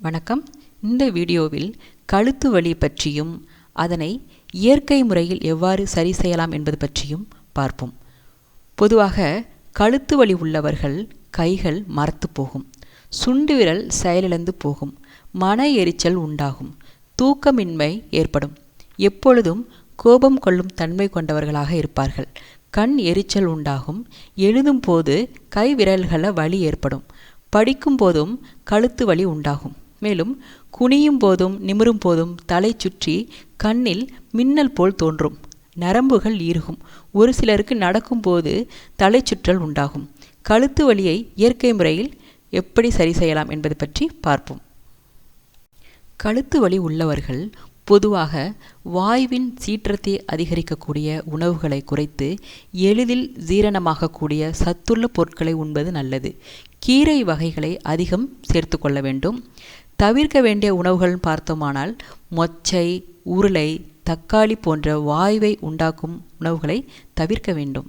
வணக்கம். இந்த வீடியோவில் கழுத்து வலி பற்றியும் அதனை இயற்கை முறையில் எவ்வாறு சரி செய்யலாம் என்பது பற்றியும் பார்ப்போம். பொதுவாக கழுத்து வலி உள்ளவர்கள் கைகள் மரத்து போகும் சுண்டு விரல் செயலிழந்து போகும் மன எரிச்சல் உண்டாகும் தூக்கமின்மை ஏற்படும். எப்பொழுதும் கோபம் கொள்ளும் தன்மை கொண்டவர்களாக இருப்பார்கள். கண் எரிச்சல் உண்டாகும் எழுதும் போது கை விரல்களை வலி ஏற்படும் படிக்கும் போதும் கழுத்து வலி உண்டாகும். மேலும் குனியும் போதும் நிமிரும் போதும் தலை சுற்றி கண்ணில் மின்னல் போல் தோன்றும். நரம்புகள் ஈருகும். ஒரு சிலருக்கு நடக்கும்போது தலை சுற்றல் உண்டாகும். கழுத்து வலியை இயற்கை முறையில் எப்படி சரி செய்யலாம் என்பது பற்றி பார்ப்போம். கழுத்து வலி உள்ளவர்கள் பொதுவாக வாயுவின் சீற்றத்தை அதிகரிக்கக்கூடிய உணவுகளை குறைத்து எளிதில் ஜீரணமாகக்கூடிய சத்துள்ள பொருட்களை உண்பது நல்லது. கீரை வகைகளை அதிகம் சேர்த்து கொள்ள வேண்டும். தவிர்க்க வேண்டிய உணவுகள்னு பார்த்தோமானால் மொச்சை உருளை தக்காளி போன்ற வாயுவை உண்டாக்கும் உணவுகளை தவிர்க்க வேண்டும்.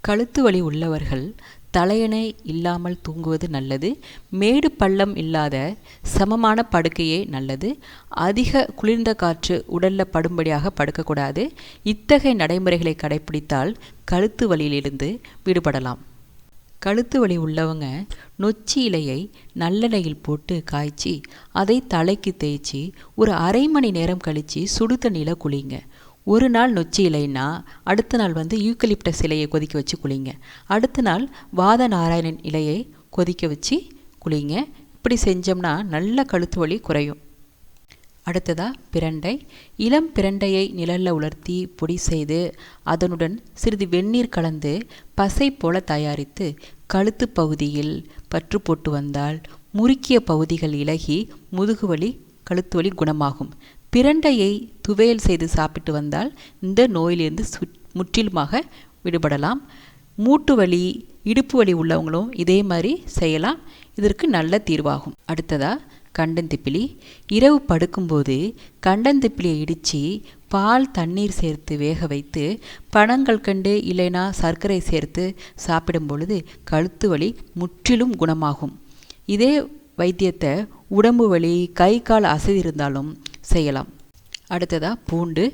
கழுத்து வலி உள்ளவர்கள் தலையணை இல்லாமல் தூங்குவது நல்லது மேடு பள்ளம் இல்லாத சமமான படுக்கையே நல்லது அதிக குளிர்ந்த காற்று உடலில் படும்படியாக படுக்கக்கூடாது இத்தகைய நடைமுறைகளை கடைபிடித்தால் கழுத்து வலியிலிருந்து விடுபடலாம். கழுத்து வலி உள்ளவங்க நொச்சி இலையை நல்லெண்ணெயில் போட்டு காய்ச்சி அதை தலைக்கு தேய்ச்சி ஒரு அரை மணி நேரம் கழித்து சுடு தண்ணியில் குளிங்க. ஒரு நாள் நொச்சி இலைன்னா அடுத்த நாள் வந்து யூக்கலிப்டஸ் இலையை கொதிக்க வச்சு குளிங்க. அடுத்த நாள் வாத நாராயணன் இலையை கொதிக்க வச்சு குளிங்க. இப்படி செஞ்சோம்னா நல்ல கழுத்து வலி குறையும். அடுத்ததாக பிரண்டை. இளம் பிரண்டையை நிழலில் உலர்த்தி பொடி செய்து அதனுடன் சிறிது வெந்நீர் கலந்து பசை போல தயாரித்து கழுத்து பகுதியில் பற்று போட்டு வந்தால் முறுக்கிய பகுதிகள் இலகி முதுகுவலி கழுத்து வலி குணமாகும். பிரண்டையை துவையல் செய்து சாப்பிட்டு வந்தால் இந்த நோயிலிருந்து சு முற்றிலுமாக விடுபடலாம். மூட்டு வலி இடுப்பு வலி உள்ளவங்களும் இதே மாதிரி செய்யலாம். இதற்கு நல்ல தீர்வாகும். அடுத்ததாக கண்டந்திப்பிலி. இரவு படுக்கும்போது கண்டந்திப்பிலியை இடித்து பால் தண்ணீர் சேர்த்து வேக வைத்து பணங்கள் கண்டு இல்லைனா சர்க்கரை சேர்த்து சாப்பிடும் பொழுது கழுத்து வலி முற்றிலும் குணமாகும். இதே வைத்தியத்தை உடம்பு வலி கை கால் அசதி இருந்தாலும் செய்யலாம். அடுத்ததாக பூண்டு.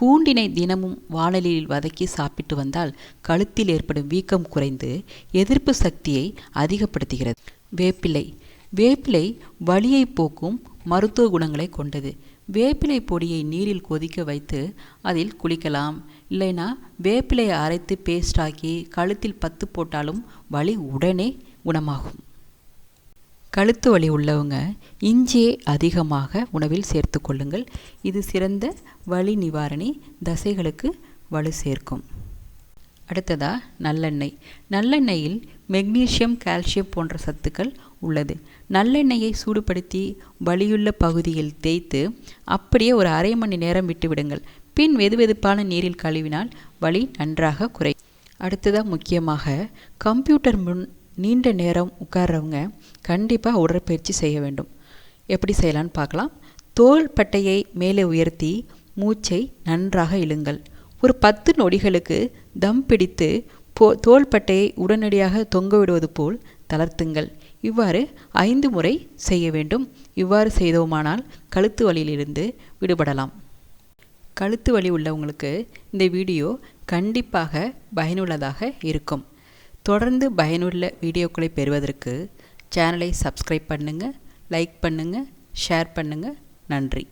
பூண்டினை தினமும் வானலியில் வதக்கி சாப்பிட்டு வந்தால் கழுத்தில் ஏற்படும் வீக்கம் குறைந்து எதிர்ப்பு சக்தியை அதிகப்படுத்துகிறது. வேப்பிலை. வேப்பிலை வலியை போக்கும் மருத்துவ குணங்களை கொண்டது. வேப்பிலை பொடியை நீரில் கொதிக்க வைத்து அதில் குளிக்கலாம். இல்லைனா வேப்பிலையை அரைத்து பேஸ்டாக்கி கழுத்தில் பத்து போட்டாலும் வலி உடனே குணமாகும். கழுத்து வலி உள்ளவங்க இஞ்சியை அதிகமாக உணவில் சேர்த்து கொள்ளுங்கள். இது சிறந்த வலி நிவாரணி தசைகளுக்கு வலு சேர்க்கும். அடுத்ததாக நல்லெண்ணெய். நல்லெண்ணெயில் மெக்னீசியம் கால்சியம் போன்ற சத்துக்கள் உள்ளது. நல்லெண்ணெயை சூடுபடுத்தி வலியுள்ள பகுதியில் தேய்த்து அப்படியே ஒரு அரை மணி நேரம் விட்டு விடுங்கள் பின் வெதுவெதுப்பான நீரில் கழுவினால் வலி நன்றாக குறை அடுத்ததாக முக்கியமாக கம்ப்யூட்டர் முன் நீண்ட நேரம் உட்கார்றவங்க கண்டிப்பாக உடற்பயிற்சி செய்ய வேண்டும். எப்படி செய்யலான்னு பார்க்கலாம். தோல் பட்டையை மேலே உயர்த்தி மூச்சை நன்றாக இழுங்கள். ஒரு பத்து நொடிகளுக்கு தம் பிடித்து போ தோள்பட்டையை உடனடியாக தொங்க விடுவது போல் தளர்த்துங்கள். இவ்வாறு ஐந்து முறை செய்ய வேண்டும். இவ்வாறு செய்தோமானால் கழுத்து வலியிலிருந்து விடுபடலாம். கழுத்து வலி உள்ளவங்களுக்கு இந்த வீடியோ கண்டிப்பாக பயனுள்ளதாக இருக்கும். தொடர்ந்து பயனுள்ள வீடியோக்களை பெறுவதற்கு சேனலை சப்ஸ்கிரைப் பண்ணுங்கள் லைக் பண்ணுங்கள் ஷேர் பண்ணுங்கள் நன்றி.